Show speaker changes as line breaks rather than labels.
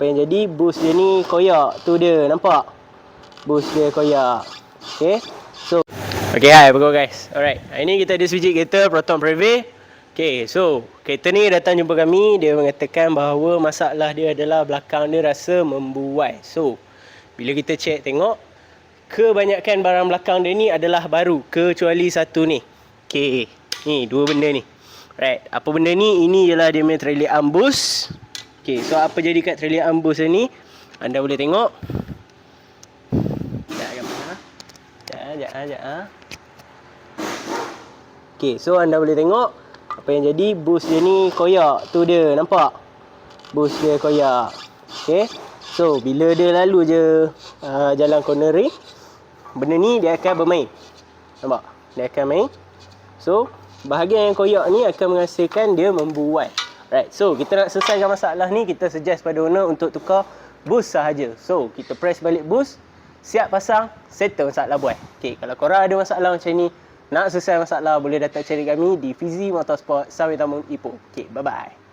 Apa yang jadi boost dia ni koyak. Tu dia nampak? Boost dia koyak. Okay. So. Okay hai khabar guys. Alright. Hari ni kita ada sebiji kereta Proton Preve. Okay so kereta ni datang jumpa kami. Dia mengatakan bahawa masalah dia adalah belakang dia rasa membuai. So bila kita check tengok. Kebanyakan barang belakang dia ni adalah baru. Kecuali satu ni. Okay. Ni dua benda ni. Right. Apa benda ni? Ini ialah dia punya trailer ambus. Okay, so apa jadi kat trailer ambus ni? Anda boleh tengok. Ha. Sekejap, sekejap, sekejap. ha. Okay, so anda boleh tengok. Apa yang jadi, bus dia ni koyak. Tu dia, nampak? Bus dia koyak. Okay. So, bila dia lalu je uh, jalan cornering, benda ni dia akan bermain. Nampak? Dia akan main. So, bahagian yang koyak ni akan menghasilkan dia membuai. Right, so kita nak selesaikan masalah ni, kita suggest pada owner untuk tukar boost sahaja. So, kita press balik boost, siap pasang, settle masalah buai. Okay, kalau korang ada masalah macam ni, nak selesai masalah, boleh datang cari kami di Fizi Motorsport, Sawit Tamun, Ipoh. Okay, bye-bye.